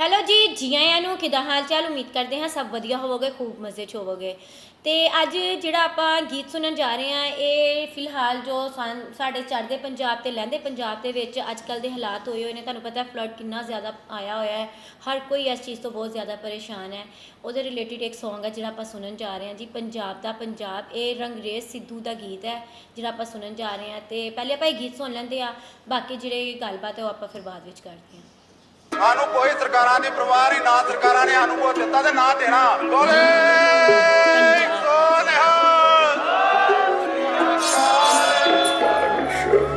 Hello ਜੀ ਜੀ ਆਇਆਂ ਨੂੰ ਕਿਦਾਂ ਹਾਲ ਚਾਲ ਉਮੀਦ ਕਰਦੇ ਹਾਂ ਸਭ ਵਧੀਆ ਹੋਵੋਗੇ, ਖੂਬ ਮਜ਼ੇ ਚ ਹੋਵੋਗੇ। ਤੇ ਅੱਜ ਜਿਹੜਾ ਆਪਾਂ ਗੀਤ ਸੁਣਨ ਜਾ ਰਹੇ ਹਾਂ, ਇਹ ਫਿਲਹਾਲ ਜੋ ਸਾਨ- ਸਾਡੇ ਚੜ੍ਹਦੇ ਪੰਜਾਬ ਤੇ ਲਹਿੰਦੇ ਪੰਜਾਬ ਦੇ ਵਿੱਚ ਅੱਜ ਕੱਲ ਦੇ ਹਾਲਾਤ ਹੋਏ ਹੋਏ ਨੇ, ਤੁਹਾਨੂੰ ਪਤਾ ਫਲੱਡ ਕਿੰਨਾ ਜ਼ਿਆਦਾ ਆਇਆ ਹੋਇਆ ਹੈ। ਹਰ ਕੋਈ ਇਸ ਚੀਜ਼ ਤੋਂ ਬਹੁਤ ਜ਼ਿਆਦਾ ਪਰੇਸ਼ਾਨ ਹੈ। ਉਹਦੇ ਰਿਲੇਟਡ ਇੱਕ Song ਹੈ ਜਿਹੜਾ ਆਪਾਂ ਸੁਣਨ ਜਾ ਰਹੇ ਹਾਂ ਜੀ, ਪੰਜਾਬ ਦਾ ਪੰਜਾਬ, ਇਹ ਰੰਗਰੇਜ਼ ਸਿੱਧੂ ਦਾ ਗੀਤ ਹੈ, ਜਿਹੜਾ ਆਪਾਂ ਸੁਣਨ ਜਾ ਰਹੇ ਹਾਂ। ਤੇ ਪਹਿਲੇ ਆਪਾਂ ਇਹ ਗੀਤ ਸੁਣ ਲੈਂਦੇ ਆ ਬਾਕੀ ਜਿਹੜੇ ਗੱਲਬਾਤ ਹੈ ਉਹ ਆਪਾਂ ਫਿਰ ਬਾਅਦ ਵਿੱਚ ਕਰਦੇ ਹਾਂ। ਸਾਨੂੰ ਕੋਈ ਸਰਕਾਰਾਂ ਦੀ ਪਰਵਾਹ ਨਹੀਂ ਨਾ ਸਰਕਾਰਾਂ ਨੇ ਸਾਨੂੰ ਕੁਛ ਦਿੱਤਾ ਤੇ ਨਾ ਦੇਣਾ। ਬੋਲੇ!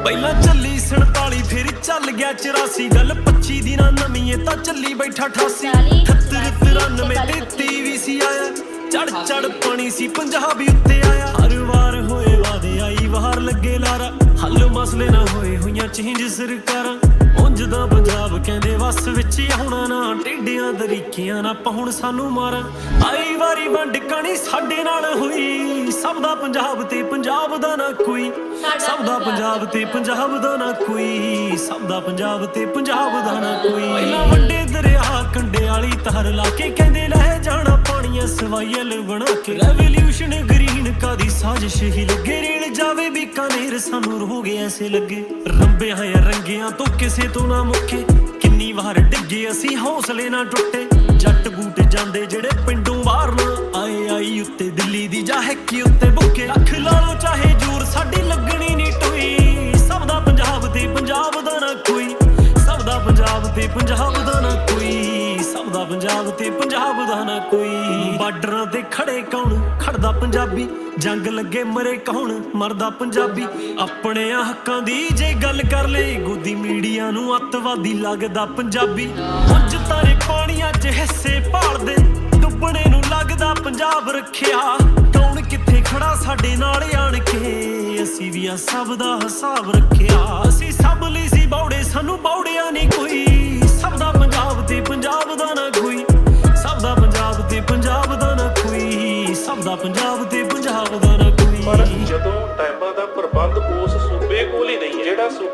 ਪਹਿਲਾਂ ਚੱਲੀ 47 ਫਿਰ ਚੱਲ ਗਿਆ 84 ਗੱਲ 25 ਦਿਨਾਂ ਨਵੀਂ ਏ ਤਾਂ ਚੱਲੀ ਬੈਠਾ 88 ਚਾਲੀ, 93 ਤੇ 30 ਸੀ ਆਇਆ। ਚੜ ਚੜ ਪਾਣੀ ਸੀ ਪੰਜਾਬੀ ਉੱਤੇ ਆਇਆ। ਹਰ ਵਾਰ ਹੋਏ ਵਾਦੇ ਆਈ ਵਾਰ ਲੱਗੇ ਲਾਰਾ। ਹੱਲ ਮਸਲੇ ਨਾ ਹੋਏ ਹੋਈਆਂ ਚੇਂਜ ਸਰਕਾਰਾਂ। ਦਾ ਪੰਜਾਬ ਕਹਿੰਦੇ ਵਸ ਵਿੱਚ ਆਉਣਾ ਨਾ। ਟੇਡਿਆਂ ਤਰੀਕਿਆਂ ਨਾ ਪਾਉਣ ਸਾਨੂੰ ਮਾਰਾਂ। ਆਈ ਵਾਰੀ ਵੰਡ ਕਣੀ ਸਾਡੇ ਨਾਲ ਹੋਈ। ਸਭ ਦਾ ਪੰਜਾਬ ਤੇ ਪੰਜਾਬ ਦਾ ਨਾ ਕੋਈ। ਸਭ ਦਾ ਪੰਜਾਬ ਤੇ ਪੰਜਾਬ ਦਾ ਨਾ ਕੋਈ। ਸਭ ਦਾ ਪੰਜਾਬ ਤੇ ਪੰਜਾਬ ਦਾ ਨਾ ਕੋਈ। ਪਹਿਲਾਂ ਵੱਡੇ ਦਰਿਆ ਕੰਡੇ ਵਾਲੀ ਤਾਰ ਲਾ ਕੇ ਕਹਿੰਦੇ ਲੈ ਜਾਣਾ ਪਾਣੀਆਂ ਸਵਾਈਲ ਬਣਾ ਕੇ। ਰੈਵੋਲੂਸ਼ਨ ਗ੍ਰੀਨ ਕਾਦੀ ਸਾਜ਼ਿਸ਼ ਹੀ ਲੱਗੇ। ਰੇਲ ਜਾਵੇ ਬੀਕਾਨੇਰ ਸਾਨੂੰ ਰੋਗ ਐਸੇ ਲੱਗੇ। ਰੰਬਿਆਂ ਜਾਂ ਰੰਗਿਆਂ ਤੋਂ ਕਿਸੇ ਤੋਂ ਨਾ ਮੁੱਕੇ। ਕਿੰਨੀ ਵਾਰ ਡਿੱਗੇ ਅਸੀਂ ਹੌਸਲੇ ਨਾ ਟੁੱਟੇ। ਜੱਟ ਬੂਟ ਜਾਂਦੇ ਜਿਹੜੇ ਪਿੰਡੋਂ ਬਾਹਰ ਨਾ ਆਏ। ਆਈ ਉੱਤੇ ਦਿੱਲੀ ਦੀ ਜਾਂ ਹੈਕੀ ਉੱਤੇ ਬੁੱਕੇ। ਅੱਖ ਲਾ ਲੋ ਚਾਹੇ ਜੂਰ ਸਾਡੀ ਲੱਗਣੀ ਨਹੀਂ ਟੋਈ। ਸਭ ਦਾ ਪੰਜਾਬ ਤੇ ਪੰਜਾਬ ਦਾ ਨਾ ਕੋਈ। ਸਭ ਦਾ ਪੰਜਾਬ ਤੇ ਪੰਜਾਬ ਦਾ ਨਾ ਕੋਈ। ਸਭ ਦਾ ਪੰਜਾਬ ਤੇ ਪੰਜਾਬ ਦਾ ਨਾ ਕੋਈ। ਬਾਰਡਰਾਂ ਤੇ ਖੜੇ ਕੌਣ? ਖੜਦਾ ਪੰਜਾਬੀ। ਜੰਗ ਲੱਗੇ ਮਰੇ ਕੌਣ? ਮਰਦਾ ਪੰਜਾਬੀ। ਆਪਣੇ ਹੱਕਾਂ ਦੀ ਜੇ ਗੱਲ ਕਰ ਲਈ ਗੋਦੀ ਮੀਡੀਆ ਨੂੰ ਅੱਤਵਾਦੀ ਲੱਗਦਾ ਪੰਜਾਬੀ। ਉੱਜ ਤਾਰੇ ਪਾਣੀਆਂ 'ਚ ਹਿੱਸੇ ਭਾਲਦੇ, ਡੁੱਬਣੇ ਨੂੰ ਲੱਗਦਾ ਪੰਜਾਬ ਰੱਖਿਆ। ਕੌਣ ਕਿੱਥੇ ਖੜਾ ਸਾਡੇ ਨਾਲ ਆਣ ਕੇ? ਅਸੀਂ ਵੀ ਆ ਸਭ ਦਾ ਹਿਸਾਬ ਰੱਖਿਆ। ਅਸੀਂ ਸਭ ਲਈ ਸੀ ਬੌੜੇ, ਸਾਨੂੰ ਬੌੜਿਆ ਨਹੀਂ ਕੋਈ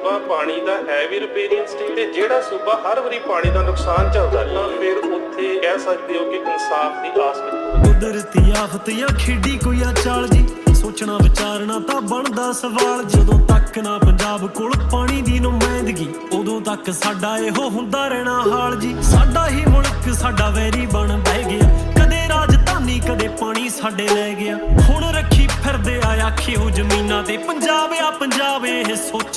ਸੂਬਾ ਪਾਣੀ ਦਾ ਹੈ ਵੀ ਰਿਪੇਰੀਅਨ ਸਟੇਟ ਤੇ ਜਿਹੜਾ ਸੂਬਾ ਹਰ ਵਾਰੀ ਪਾਣੀ ਦਾ ਨੁਕਸਾਨ ਝੱਲਦਾ ਹੈ, ਫਿਰ ਉੱਥੇ ਕਹਿ ਸਕਦੇ ਹੋ ਕਿ ਇਨਸਾਫ ਦੀ ਆਸ ਵਿੱਚ ਕੁਦਰਤੀ ਆਫਤ ਜਾਂ ਖੇਡੀ ਕੋਈ ਆ ਚਾਲ ਜੀ ਸੋਚਣਾ ਵਿਚਾਰਨਾ ਤਾਂ ਬਣਦਾ ਸਵਾਲ। ਜਦੋਂ ਤੱਕ ਨਾ ਪੰਜਾਬ ਕੋਲ ਪਾਣੀ ਦੀ ਨੁਮਾਇੰਦਗੀ ਉਦੋਂ ਤੱਕ ਸਾਡਾ ਇਹੋ ਹੁੰਦਾ ਰਹਿਣਾ ਹਾਲ ਜੀ। ਸਾਡਾ ਹੀ ਮੁਲਕ ਸਾਡਾ ਵੈਰੀ ਬਣ ਬਹਿ ਗਿਆ। ਕਦੇ ਰਾਜਧਾਨੀ ਕਦੇ ਪਾਣੀ ਸਾਡੇ ਲੈ ਗਿਆ। ਹੁਣ ਰੱਖੀ ਫਿਰਦੇ ਆ ਆਖਿਓ ਜ਼ਮੀਨਾਂ ਤੇ। ਪੰਜਾਬ ਆ ਪੰਜਾਬ ਇਹ ਸੋਚਿਓ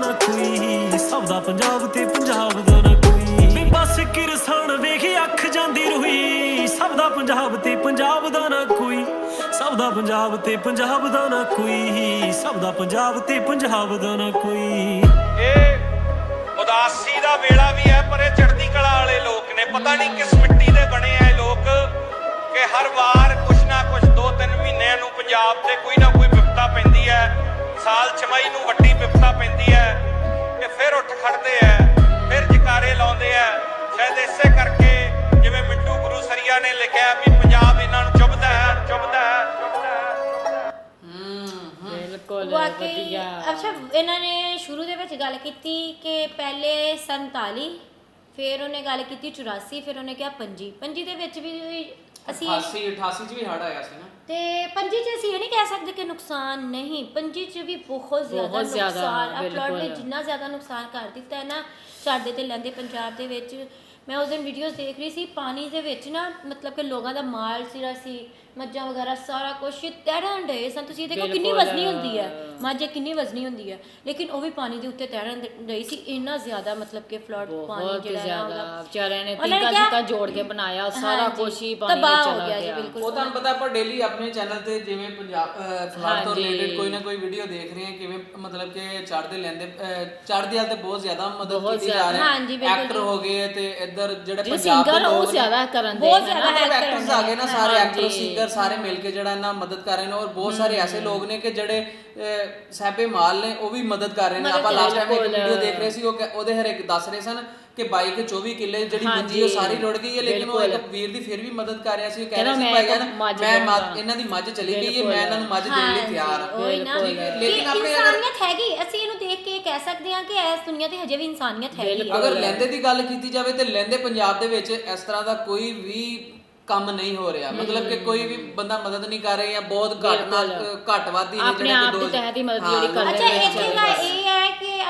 ਦਾ ਨਾ ਕੋਈ, ਸਭ ਦਾ ਪੰਜਾਬ ਤੇ ਪੰਜਾਬ ਦਾ ਨਾ ਕੋਈ। ਵੀ ਬਸ ਕਿਰਸਾਨ ਵੇਖ ਅੱਖ ਜਾਂਦੀ ਰੋਈ ਸਭ ਦਾ ਪੰਜਾਬ ਤੇ ਪੰਜਾਬ ਦਾ ਨਾ ਕੋਈ। ਸਭ ਦਾ ਪੰਜਾਬ ਤੇ ਪੰਜਾਬ ਦਾ ਨਾ ਕੋਈ, ਸਭ ਦਾ ਪੰਜਾਬ ਤੇ ਪੰਜਾਬ ਦਾ ਨਾ ਕੋਈ। ਇਹ ਉਦਾਸੀ ਦਾ ਵੇਲਾ ਵੀ ਹੈ, ਪਰ ਇਹ ਚੜ੍ਹਦੀ ਕਲਾ ਵਾਲੇ ਲੋਕ ਨੇ। ਪਤਾ ਨਹੀਂ ਕਿਸ ਮਿੱਟੀ ਦੇ ਬਣੇ ਆ ਲੋਕ, ਕਿ ਹਰ ਵਾਰ ਕੁਛ ਨਾ ਕੁਛ ਦੋ ਤਿੰਨ ਮਹੀਨਿਆਂ ਨੂੰ ਪੰਜਾਬ ਤੇ ਕੋਈ ਨਾ ਕੋਈ ਵਿਪਤਾ ਪੈਂਦੀ ਹੈ। ਸਾਲ ਛਮਾਈ ਨੂੰ ਵੱਡੀ ਵਿਪਤਾ ਪੈਂਦੀ ਹੈ ਤੇ ਫਿਰ ਉੱਠ ਖੜਦੇ ਆ ਫਿਰ ਜਕਾਰੇ ਲਾਉਂਦੇ ਆ ਸ਼ਾਇਦ ਇਸੇ ਕਰਕੇ ਜਿਵੇਂ ਮਿੰਟੂ ਗੁਰੂ ਸਰੀਆ ਨੇ ਲਿਖਿਆ ਵੀ ਪੰਜਾਬ ਇਹਨਾਂ ਨੂੰ ਚੁੱਭਦਾ ਹੈ ਚੁੱਭਦਾ ਹੈ ਚੁੱਭਦਾ ਹੈ। ਬਿਲਕੁਲ ਵਾਕਈ ਅੱਛਾ ਇਹਨਾਂ ਨੇ ਸ਼ੁਰੂ ਦੇ ਵਿੱਚ ਗੱਲ ਕੀਤੀ ਕਿ ਪਹਿਲੇ 47 ਫਿਰ ਉਹਨੇ ਗੱਲ ਕੀਤੀ 84 ਫਿਰ ਉਹਨੇ ਕਿਹਾ 25 25 ਦੇ ਵਿੱਚ ਵੀ ਅਸੀਂ 88 88 ਚ ਵੀ ਹੜ ਆਇਆ ਸੀ ਨਾ ਤੇ ਪੰਜੀ ਚ ਅਸੀਂ ਇਹ ਨਹੀਂ ਕਹਿ ਸਕਦੇ ਕਿ ਨੁਕਸਾਨ ਨਹੀਂ ਪੰਜੀ ਚ ਵੀ ਬਹੁਤ ਜ਼ਿਆਦਾ ਬਹੁਤ ਜ਼ਿਆਦਾ, ਨੁਕਸਾਨ ਆ ਫਲੱਡ ਨੇ ਬਿਲਕੁਲ। ਜਿੰਨਾ ਜ਼ਿਆਦਾ ਨੁਕਸਾਨ ਕਰ ਦਿੱਤਾ ਹੈ ਨਾ ਸਾਡੇ ਤੇ ਲੈਂਦੇ ਪੰਜਾਬ ਦੇ ਵਿੱਚ ਮੈਂ ਉਸ ਦਿਨ ਵੀਡੀਓਜ਼ ਦੇਖ ਰਹੀ ਸੀ ਪਾਣੀ ਦੇ ਵਿੱਚ ਨਾ ਮਤਲਬ ਕਿ ਲੋਕਾਂ ਦਾ ਮਾਲ ਸਿਰਾ ਸੀ ਮੱਝਾਂ ਵਗੈਰਾ ਸਾਰਾ ਕੁਝ ਤੈਰਨ ਡਏ ਸਨ ਤੁਸੀਂ ਦੇਖੋ ਕਿੰਨੀ। ਵਜ਼ਨੀ ਹੁੰਦੀ ਹੈ ਮੱਝ ਕਿੰਨੀ ਵਜ਼ਨੀ ਹੁੰਦੀ ਹੈ ਲੇਕਿਨ ਉਹ ਵੀ ਪਾਣੀ ਦੇ ਉੱਤੇ ਤੈਰਨ ਰਹੀ ਸੀ ਇੰਨਾ ਜ਼ਿਆਦਾ ਮਤਲਬ ਕਿ ਫਲੱਡ ਪਾਣੀ ਬਹੁਤ ਜਿਹੜਾ ਹੈ ਉਹਦਾ ਵਿਚਾਰਿਆਂ ਨੇ ਉਹਨਾਂ ਨੇ ਤੀਕਾ ਕਿਹਾ- ਤੀਕਾ ਜੋੜ ਕੇ ਬਣਾਇਆ ਸਾਰਾ ਕੁਝ ਹੀ ਪਾਣੀ ਵਿੱਚ ਹੋ ਚਲਾ ਗਿਆ ਜੀ, ਗਿਆ ਬਿਲਕੁਲ। ਉਹ ਤੁਹਾਨੂੰ ਪਤਾ ਆਪਾਂ ਡੇਲੀ ਆਪਣੇ ਚੈਨਲ ਤੇ ਜਿਵੇਂ ਪੰਜਾਬ ਫਲੱਡ ਤੋਂ। ਰਿਲੇਟਡ ਕੋਈ ਨਾ ਕੋਈ ਵੀਡੀਓ ਦੇਖ ਰਹੇ ਹਾਂ ਕਿਵੇਂ ਮਤਲਬ ਕਿ ਚੜ੍ਹਦੇ ਲੈਂਦੇ ਚੜ੍ਹਦੇ ਵਾਲ ਤੇ ਬਹੁਤ ਜ਼ਿਆਦਾ ਮਦਦ ਕੀਤੀ ਜਾ। ਰਹੀ ਹਾਂਜੀ, ਬਿਲਕੁਲ ਐਕਟਰ ਹੋ ਗਏ ਤੇ ਇੱਧਰ ਜਿਹੜੇ ਜਿਹੜੇ ਪੰਜਾਬ ਦੇ ਸਿੰਗਰ ਉਹ ਲੋਕ ਨੇ, ਜ਼ਿਆਦਾ ਕਰਨ ਦੇ ਬਹੁਤ ਨੇ ਜ਼ਿਆਦਾ help ਐਕਟਰਸ ਆ ਗਏ ਨਾ ਸਾਰੇ। ਐਕਟਰ ਸਿੰਗਰ ਸਾਰੇ ਮਿਲ ਕੇ ਜਿਹੜਾ ਇਹਨਾਂ ਮਦਦ ਕਰ ਰਹੇ ਨੇ ਔਰ ਬਹੁਤ ਸਾਰੇ ਐਸੇ ਲੋਕ ਨੇ ਕਿ ਜਿਹੜੇ ਅਹ, ਸਹਿਬੇ ਮਾਲ ਨੇ ਉਹ ਵੀ ਮਦਦ ਕਰ ਰਹੇ ਨੇ ਆਪਾਂ ਲਾਸਟ ਟਾਈਮ ਇੱਕ। ਵੀਡੀਓ ਦੇਖ ਰਹੇ ਸੀ ਉਹ ਕਹਿ- ਉਹਦੇ ਹਰ ਇੱਕ ਦੱਸ ਰਹੇ ਸਨ ਕਿ ਬਾਈ ਕੇ 24 ਕਿੱਲੇ ਜਿਹੜੀ ਮੰਜੀ ਉਹ ਸਾਰੀ ਰੁੜ ਗਈ ਹੈ ਲੇਕਿਨ ਉਹ। ਇੱਕ ਵੀਰ ਦੀ ਫਿਰ ਵੀ ਮਦਦ ਕਰ ਰਿਹਾ ਸੀ ਉਹ ਕਹਿ ਰਿਹਾ ਸੀ ਭਾਈ ਮੈਂ। ਮੱਝ- ਇਹਨਾਂ ਦੀ ਮੱਝ ਚਲੀ ਗਈ ਹੈ। ਮੈਂ ਇਹਨਾਂ ਨੂੰ ਮੱਝ ਦੇਣ ਲਈ ਤਿਆਰ ਹਾਂ ਉਹੀ ਨਾ ਬਿਲਕੁਲ। ਕਿ ਲੇਕਿਨ ਆਪਣੇ ਅਗਰ- ਇਨਸਾਨੀਅਤ ਹੈਗੀ ਅਸੀਂ ਇਹਨੂੰ ਕਹਿ ਸਕਦੇ ਹਾਂ ਕਿ ਇਸ ਦੁਨੀਆ ਤੇ ਹਜੇ ਵੀ ਇਨਸਾਨੀਅਤ ਹੈਗੀ ਹੈ ਅਗਰ ਲਹਿੰਦੇ ਦੀ ਗੱਲ ਕੀਤੀ ਜਾਵੇ ਤੇ ਲਹਿੰਦੇ ਪੰਜਾਬ ਦੇ ਵਿੱਚ ਇਸ ਤਰ੍ਹਾਂ ਦਾ ਕੋਈ ਵੀ ਕੰਮ ਨਹੀਂ ਹੋ ਰਿਹਾ। ਮਤਲਬ ਕਿ ਕੋਈ ਵੀ ਬੰਦਾ ਮਦਦ ਨਹੀਂ ਕਰ ਰਿਹਾ ਜਾਂ ਬਹੁਤ ਘੱਟ ਨਾਲ ਘੱਟ ਵਾਦੀ ਨੇ ਆਪਣੇ ਜਿਹੜੇ ਆਪ ਦੀ ਮਦਦ ਹਾਂ, ਜਿਹੜੀ ਕਰ ਅੱਛਾ ਰਹੇ ਨੇ ਇੱਥੇ ਦਾ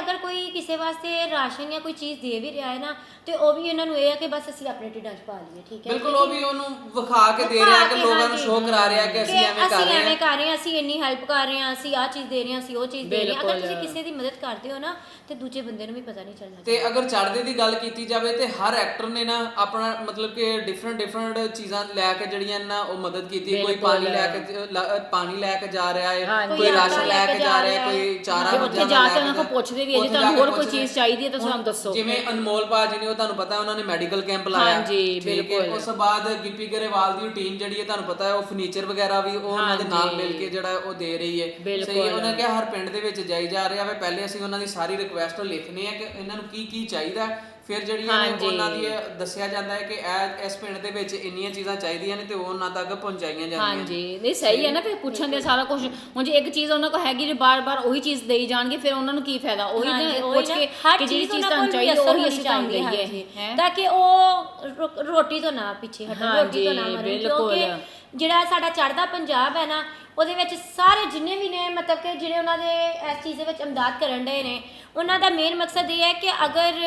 ਅਗਰ ਕੋਈ ਕਿਸੇ ਵਾਸਤੇ ਰਾਸ਼ਨ ਜਾਂ ਕੋਈ ਚੀਜ਼ ਦੇ ਵੀ ਰਿਹਾ ਹੈ ਨਾ ਤੇ ਉਹ ਵੀ ਇਹਨਾਂ ਨੂੰ ਇਹ ਹੈ ਕਿ ਬਸ ਅਸੀਂ ਆਪਣੇ ਢਿੱਡਾਂ 'ਚ ਪਾ ਲਈਏ ਠੀਕ ਹੈ? ਬਿਲਕੁਲ ਉਹ ਵੀ ਉਹਨੂੰ ਵਿਖਾ ਕੇ ਦੇ ਰਿਹਾ ਕਿ ਲੋਕਾਂ ਨੂੰ। ਸ਼ੋਅ ਕਰਾ ਰਿਹਾ ਕਿ ਅਸੀਂ ਐਵੇਂ ਕਰ ਅਸੀਂ ਰਹੇ ਐਵੇਂ ਹਾਂ ਕਰ ਰਹੇ ਹਾਂ ਅਸੀਂ ਇੰਨੀ ਹੈਲਪ ਕਰ ਰਹੇ ਹਾਂ ਅਸੀਂ ਆਹ ਚੀਜ਼ ਦੇ ਰਹੇ ਹਾਂ ਅਸੀਂ ਉਹ ਚੀਜ਼ ਦੇ ਰਹੇ ਹਾਂ। ਅਗਰ। ਤੁਸੀਂ ਕਿਸੇ ਦੀ ਮਦਦ ਕਰਦੇ ਹੋ ਨਾ ਤੇ ਦੂਜੇ ਬੰਦੇ ਨੂੰ ਵੀ ਪਤਾ ਨਹੀਂ ਚੱਲਣਾ ਤੇ ਅਗਰ ਚੜ੍ਹਦੇ ਦੀ ਗੱਲ ਕੀਤੀ ਜਾਵੇ ਤੇ ਹਰ ਐਕਟਰ ਨੇ ਨਾ ਆਪਣਾ ਮਤਲਬ ਕਿ ਡਿਫਰੈਂਟ ਡਿਫਰੈਂਟ ਚੀਜ਼ਾਂ ਲੈ ਕੇ ਜਿਹੜੀਆਂ ਨਾ ਉਹ ਮਦਦ ਕੀਤੀ। ਕੋਈ ਪਾਣੀ ਲੈ ਕੇ ਪਾਣੀ ਲੈ ਕੇ ਜਾ ਰਿਹਾ ਹੈ। ਕੋਈ ਰਾਸ਼ਨ ਲੈ ਕੇ ਜਾ ਰਿਹਾ ਹੈ ਕੋਈ ਚਾਰਾ ਉੱਥੇ ਜਾ ਕੇ ਉਹਨਾਂ ਕੋਲ ਪੁੱਛਦੇ ਵੀ ਜੀ ਉੱਥੇ ਜਾ ਤੁਹਾਨੂੰ ਕੇ ਹੋਰ ਕੋਈ ਚੀਜ਼ ਚਾਹੀਦੀ ਹੈ ਤਾਂ ਸਾਨੂੰ ਦੱਸੋ ਜਿਵੇਂ ਅਨਮੋਲ ਬਾਜੀ ਨੇ ਉਹ ਤੁਹਾਨੂੰ ਪਤਾ ਉਹਨਾਂ ਨੇ ਮੈਡੀਕਲ ਕੈਂਪ ਲਾਇਆ ਹਾਂਜੀ, ਠੀਕ ਹੈ। ਬਿਲਕੁਲ। ਉਸ ਤੋਂ ਬਾਅਦ ਗਿੱਪੀ ਗਰੇਵਾਲ ਦੀ ਟੀਮ ਜਿਹੜੀ ਹੈ ਤੁਹਾਨੂੰ ਪਤਾ ਹੈ ਉਹ ਫਰਨੀਚਰ ਵਗੈਰਾ ਵੀ ਉਹ ਉਹਨਾਂ ਦੇ ਨਾਲ ਮਿਲ ਕੇ ਜਿਹੜਾ ਉਹ ਦੇ ਰਹੀ ਹੈ ਬਿਲਕੁਲ। ਸਹੀ ਹੈ ਉਹਨਾਂ ਕਿਹਾ ਹਰ ਪਿੰਡ ਦੇ ਵਿੱਚ ਜਾਈ ਜਾ ਰਿਹਾ ਵੇ ਪਹਿਲੇ ਅਸੀਂ ਉਹਨਾਂ ਦੀ ਸਾਰੀ ਰਿਕੁਐਸਟ ਲਿਖਣੀ ਹੈ ਕਿ ਇਹਨਾਂ ਨੂੰ ਕੀ ਕੀ ਚਾਹੀਦਾ ਹੈ। ਫਿਰ ਜਿਹੜੀਆਂ ਨੇ। ਉਹਨਾਂ ਦੀ ਇਹ ਦੱਸਿਆ ਜਾਂਦਾ ਹੈ ਕਿ ਇਹ ਇਸ ਪਿੰਡ ਦੇ ਵਿੱਚ ਇੰਨੀਆਂ ਚੀਜ਼ਾਂ ਚਾਹੀਦੀਆਂ ਨੇ ਤੇ ਉਹ ਉਹਨਾਂ ਤੱਕ ਪਹੁੰਚਾਈਆਂ ਜਾਂਦੀਆਂ ਨੇ। ਹਾਂਜੀ। ਨਹੀਂ ਸਹੀ ਹੈ ਨਾ ਫਿਰ ਪੁੱਛਣ ਦੇ ਸਾਰਾ ਕੁਝ ਹੁਣ ਜੇ ਇੱਕ ਚੀਜ਼ ਉਹਨਾਂ ਕੋਲ ਹੈਗੀ ਜੇ ਬਾਰ-ਬਾਰ ਉਹੀ ਚੀਜ਼ ਦੇਈ ਜਾਣਗੇ ਫਿਰ ਉਹਨਾਂ ਨੂੰ ਕੀ ਫਾਇਦਾ? ਉਹੀ ਨਾ ਪੁੱਛ ਕੇ ਹਰ ਕਿ ਜਿਹੜੀ ਚੀਜ਼ ਤੁਹਾਨੂੰ ਚਾਹੀਦੀ ਉਹੀ ਅਸੀਂ ਤੁਹਾਨੂੰ ਚਾਹੀਦੀ ਦਈਏ। ਤਾਂ ਕਿ ਉਹ ਰੋਟੀ ਤੋਂ ਨਾ ਪਿੱਛੇ ਹਟਣ ਰੋਟੀ ਤੋਂ ਨਾ ਬਿਲਕੁਲ। ਕਿਉਂਕਿ ਜਿਹੜਾ ਸਾਡਾ ਚੜ੍ਹਦਾ ਪੰਜਾਬ ਹੈ ਨਾ, ਉਹਦੇ ਵਿੱਚ ਸਾਰੇ ਜਿੰਨੇ ਵੀ ਨੇ, ਮਤਲਬ ਕਿ ਜਿਹੜੇ ਉਹਨਾਂ ਦੇ ਇਸ ਚੀਜ਼ ਦੇ ਵਿੱਚ ਇਮਦਾਦ ਕਰਨ ਦੇ ਨੇ, ਉਹਨਾਂ ਦਾ ਮੇਨ ਮਕਸਦ ਇਹ ਹੈ ਕਿ ਅਗਰ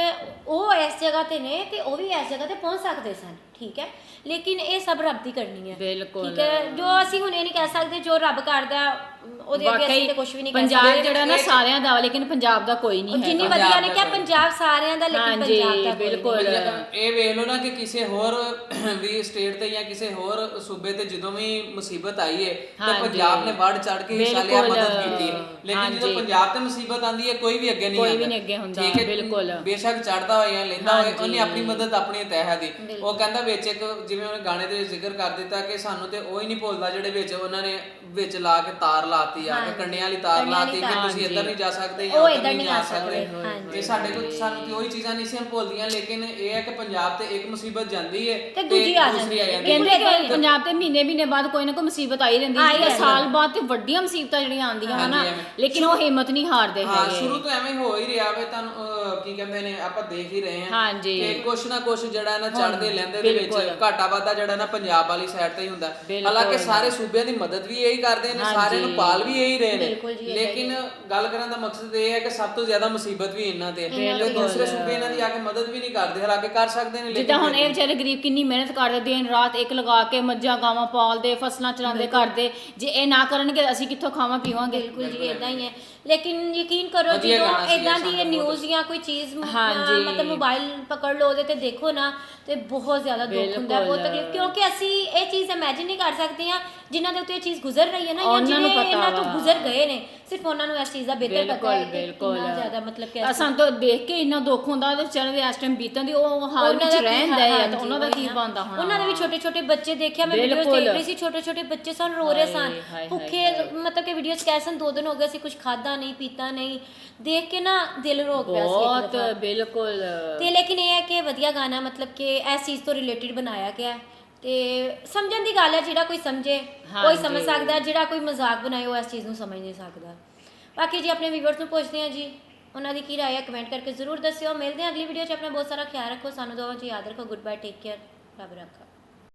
ਉਹ ਇਸ ਜਗ੍ਹਾ ਤੇ ਨੇ ਤੇ ਉਹ ਵੀ ਇਸ ਜਗ੍ਹਾ ਤੇ ਪਹੁੰਚ ਸਕਦੇ ਸਨ। ਠੀਕ ਹੈ ਲੇਕਿਨ ਇਹ ਸਭ ਰੱਬ ਦੀ ਕਰਨੀ ਹੈ ਬਿਲਕੁਲ। ਠੀਕ ਹੈ ਜੋ ਅਸੀਂ ਹੁਣ ਇਹ ਨਹੀਂ ਕਹਿ ਸਕਦੇ ਜੋ ਰੱਬ ਕਰਦਾ ਉਹਦੇ ਅੱਗੇ ਅਸੀਂ ਤੇ ਕੁਝ ਵੀ ਨਹੀਂ ਕਹਿ ਸਕਦੇ ਪੰਜਾਬ ਜਿਹੜਾ ਨਾ ਸਾਰਿਆਂ ਦਾ ਲੇਕਿਨ ਪੰਜਾਬ ਦਾ ਕੋਈ ਨਹੀਂ ਜਿੰਨੀ ਹੈਗਾ ਵਧੀਆ ਨੇ ਕਿਹਾ ਕੋਈ। ਪੰਜਾਬ ਸਾਰਿਆਂ ਦਾ ਲੇਕਿਨ ਪੰਜਾਬ ਦਾ ਕੋਈ ਨਹੀਂ। ਬਿਲਕੁਲ। ਇਹ ਵੇਖ ਲਓ ਨਾ ਕਿ ਕਿਸੇ ਹੋਰ ਵੀ ਸਟੇਟ ਤੇ ਜਾਂ ਕਿਸੇ ਹੋਰ ਸੂਬੇ ਤੇ ਜਦੋਂ ਵੀ ਮੁਸੀਬਤ ਆਈ ਹੈ ਤਾਂ। ਪੰਜਾਬ ਨੇ ਵੱਧ ਚੜ ਕੇ ਹਿੱਸਾ ਲਿਆ। ਮਦਦ ਕੀਤੀ ਹੈ ਲੇਕਿਨ ਜਦੋਂ। ਪੰਜਾਬ ਤੇ ਮੁਸੀਬਤ ਆਂਦੀ ਹੈ ਕੋਈ ਵੀ ਅੱਗੇ ਨਹੀਂ ਕੋਈ ਆਉਂਦਾ ਵੀ ਨਹੀਂ ਅੱਗੇ ਹੁੰਦਾ, ਠੀਕ ਹੈ? ਬਿਲਕੁਲ। ਬੇਸ਼ੱਕ ਚੜਦਾ ਹੋਏ ਜਾਂ ਲੈਂਦਾ ਹੋਏ ਹਾਂਜੀ। ਉਹਨੇ ਆਪਣੀ ਮਦਦ ਆਪਣੀ ਤਹਿ ਦੀ ਉਹ ਕਹਿੰਦਾ ਵਿੱਚ ਇੱਕ ਜਿਵੇਂ ਉਹਨੇ ਗਾਣੇ ਦੇ ਵਿੱਚ ਜ਼ਿਕਰ ਕਰ ਦਿੱਤਾ ਕਿ ਸਾਨੂੰ ਤੇ ਉਹ ਹੀ ਨਹੀਂ ਭੁੱਲਦਾ ਜਿਹੜੇ ਵਿੱਚ ਉਹਨਾਂ ਨੇ ਵਿੱਚ ਲਾ ਕੇ ਤਾਰ ਲਾਤੀ ਆ ਕਿ ਕੰਡਿਆਂ ਵਾਲੀ ਤਾਰ ਲਾਤੀ ਕਿ ਤੁਸੀਂ ਇੱਧਰ ਨਹੀਂ ਜਾ ਸਕਦੇ ਜਾਂ ਉਹ ਉੱਧਰ ਇੱਧਰ ਨਹੀਂ ਜਾ ਸਕਦੇ। ਇਹ ਸਾਡੇ ਕੋਲ ਸਾਨੂੰ ਤੇ ਉਹੀ ਚੀਜ਼ਾਂ ਨਹੀਂ ਸੀ ਭੁੱਲਦੀਆਂ ਲੇਕਿਨ ਇਹ ਹੈ ਕਿ ਪੰਜਾਬ ਤੇ ਇੱਕ ਮੁਸੀਬਤ ਜਾਂਦੀ ਹੈ ਤੇ ਦੂਜੀ ਆ ਜਾਂਦੀ ਹੈ। ਹੈ ਕਹਿੰਦੇ ਕਿ ਪੰਜਾਬ ਤੇ ਮਹੀਨੇ ਮਹੀਨੇ ਬਾਅਦ ਕੋਈ ਨਾ ਕੋਈ ਮੁਸੀਬਤ ਆਈ ਰਹਿੰਦੀ ਹੈ ਸਾਲ ਬਾਅਦ ਤੇ ਵੱਡੀਆਂ ਮੁਸੀਬਤਾਂ ਜਿਹੜੀਆਂ ਆਉਂਦੀਆਂ ਹਨ। ਲੇਕਿਨ ਉਹ ਹਿੰਮਤ ਨਹੀਂ ਹਾਰਦੇ ਹਾਂ ਹੈਗੇ। ਸ਼ੁਰੂ ਤੋਂ ਐਵੇਂ ਹੋ ਹੀ ਰਿਹਾ ਵੇ ਤੁਹਾਨੂੰ ਕੀ ਕਹਿੰਦੇ ਨੇ ਆਪਾਂ ਦੇਖ ਹੀ ਰਹੇ ਹਾਂ ਹਾਂਜੀ। ਕਿ ਕੁਛ ਨਾ ਕੁਛ ਜਿਹੜਾ ਨਾ ਚੜਦੇ ਲੈਂਦੇ ਦੇ ਵਿੱਚ ਬਿਲਕੁਲ। ਘਾਟਾ ਵਾਧਾ ਜਿਹੜਾ ਨਾ ਪੰਜਾਬ ਵਾਲੀ ਸਾਈਡ ਤੇ ਹੀ ਹੁੰਦਾ। ਬਿਲਕੁਲ। ਹਾਲਾਂਕਿ ਸਾਰੇ ਸੂਬਿਆਂ ਦੀ ਮਦਦ ਵੀ ਇਹੀ ਕਰਦੇ ਨੇ ਹਾਂਜੀ। ਸਾਰਿਆਂ ਨੂੰ ਪਾਲ ਵੀ ਇਹੀ ਰਹੇ ਨੇ। ਬਿਲਕੁਲ ਜੀ, ਲੇਕਿਨ ਗੱਲ ਕਰਨ ਦਾ ਮਕਸਦ ਇਹ ਹੈ ਕਿ ਸਭ ਤੋਂ ਜ਼ਿਆਦਾ ਮੁਸੀਬਤ ਵੀ ਇਹਨਾਂ ਤੇ ਹੈ। ਤੇ ਦੂਸਰੇ ਸੂਬੇ ਇਹਨਾਂ ਦੀ ਆ ਕੇ ਮਦਦ ਵੀ ਨਹੀਂ ਕਰਦੇ ਹਾਲਾਂਕਿ ਕਰ ਸਕਦੇ ਨੇ ਜਿੱਦਾਂ ਹੁਣ ਇਹ ਵਿਚਾਰੇ ਗਰੀਬ ਕਿੰਨੀ ਮਿਹਨਤ ਕਰਦੇ ਦਿਨ ਰਾਤ ਇੱਕ ਲਗਾ ਕੇ ਮੱਝਾਂ ਗਾਵਾਂ ਪਾਲਦੇ ਫਸਲਾਂ ਚਲਾਉਂਦੇ ਕਰਦੇ ਜੇ ਇਹ ਨਾ ਕਰਨਗੇ ਅਸੀਂ ਕਿੱਥੋਂ ਖਾਵਾਂ ਪੀਵਾਂਗੇ? ਬਿਲਕੁਲ ਜੀ ਇਦਾਂ ਹੀ ਹੈ। ਲੇਕਿਨ ਯਕੀਨ ਕਰੋ ਵਧੀਆ ਜਦੋਂ ਗਾਣਾ ਸੀ ਇਦਾਂ ਇਹ ਦੀ ਸਾਨੂੰ ਨਿਊਜ਼ ਜਾਂ ਕੋਈ ਚੀਜ਼ ਮ- ਹਾਂਜੀ। ਅਹ ਮਤਲਬ ਮੋਬਾਈਲ ਪਕੜ ਲਓ ਉਹਦੇ ਤੇ ਦੇਖੋ ਨਾ ਤੇ ਬਹੁਤ ਜ਼ਿਆਦਾ ਦੁੱਖ ਹੁੰਦਾ ਹੈ, ਬਹੁਤ ਬਿਲਕੁਲ। ਤਕਲੀਫ ਕਿਉਂਕਿ ਅਸੀਂ ਇਹ ਚੀਜ਼ ਇਮੇਜਿਨ ਨਹੀਂ ਕਰ ਸਕਦੇ ਹਾਂ ਜਿਨ੍ਹਾਂ ਦੇ ਉੱਤੇ ਇਹ ਚੀਜ਼ ਗੁਜ਼ਰ ਰਹੀ ਹੈ ਨਾ ਜਾਂ ਉਹਨਾਂ ਨੂੰ ਜਿਹੜੇ ਪਤਾ ਇਹਨਾਂ ਤੋਂ ਵਾ। ਗੁਜ਼ਰ ਗਏ ਨੇ ਸਿਰਫ ਉਹਨਾਂ ਨੂੰ ਇਸ ਚੀਜ਼ ਦਾ ਬਿਹਤਰ ਪਤਾ ਹੈ ਬਿਲਕੁਲ ਕਿ ਬਿਲਕੁਲ। ਕਿੰਨਾ ਜ਼ਿਆਦਾ ਮਤਲਬ ਕਿ ਅਸਾਂ ਤਾਂ ਦੇਖ ਕੇ ਇੰਨਾ ਦੁੱਖ ਹੁੰਦਾ ਉਹਦੇ ਵਿਚਾਰੇ ਦੇ ਇਸ ਟਾਈਮ ਬੀਤਣ ਦੀ ਉਹ ਹਾਲ ਵਿੱਚ ਕੀ ਰਹਿੰਦੇ ਤਾਂ ਹਾਂਜੀ, ਉਹਨਾਂ ਦਾ ਉਹੀ ਕੀ ਨਾ। ਬਣਦਾ ਹੋਣਾ ਉਹਨਾਂ ਦੇ ਵੀ ਛੋਟੇ ਛੋਟੇ ਬੱਚੇ ਦੇਖਿਆ ਮੈਂ ਬਿਲਕੁਲ। ਦੇਖ ਰਹੀ ਸੀ ਛੋਟੇ ਛੋਟੇ ਬੱਚੇ ਸਨ ਰੋ ਰਹੇ ਸਨ। ਹਾਏ, ਹਾਏ, ਭੁੱਖੇ ਮਤਲਬ ਕਿ ਵੀਡੀਓਜ਼ ਕੈਸੇ ਸਨ ਦੋ ਦਿਨ ਹੋ ਗਏ ਸੀ ਕੁਝ ਖਾਦਾ ਨਹੀਂ ਪੀਤਾ ਨਹੀਂ। ਦੇਖ ਕੇ ਨਾ ਦਿਲ ਰੋਕ ਪਿਆ ਸੀ ਇੱਕ ਬਹੁਤ ਦਫਾ। ਬਿਲਕੁਲ। ਤੇ ਲੇਕਿਨ ਇਹ ਹੈ ਕਿ ਵਧੀਆ ਗਾਣਾ ਮਤਲਬ ਕਿ ਇਸ ਚੀਜ਼ ਤੋਂ ਰਿਲੇਟਡ ਬਣਾਇਆ ਗਿਆ ਹੈ। ਤੇ ਸਮਝਣ ਦੀ ਗੱਲ ਹੈ ਜਿਹੜਾ ਕੋਈ ਸਮਝੇ ਕੋਈ ਸਮਝ ਸਕਦਾ ਜਿਹੜਾ ਕੋਈ ਮਜ਼ਾਕ ਬਣਾਏ ਉਹ ਇਸ ਚੀਜ਼ ਨੂੰ ਸਮਝ ਨਹੀਂ ਸਕਦਾ। ਬਾਕੀ ਜੀ ਆਪਣੇ ਵੀਵਰਸ ਨੂੰ ਪੁੱਛਦੇ ਹਾਂ ਜੀ ਉਹਨਾਂ ਦੀ ਕੀ ਰਾਏ ਹੈ ਕਮੈਂਟ ਕਰਕੇ ਜ਼ਰੂਰ ਦੱਸਿਓ। ਮਿਲਦੇ ਹਾਂ ਅਗਲੀ ਵੀਡੀਓ 'ਚ ਆਪਣਾ ਬਹੁਤ ਸਾਰਾ ਖਿਆਲ ਰੱਖੋ। ਸਾਨੂੰ ਦੋਵਾਂ ਜੀ ਯਾਦ ਰੱਖੋ। ਗੁੱਡ ਬਾਏ ਟੇਕ ਕੇਅਰ ਰੱਬ ਰੱਖਾ।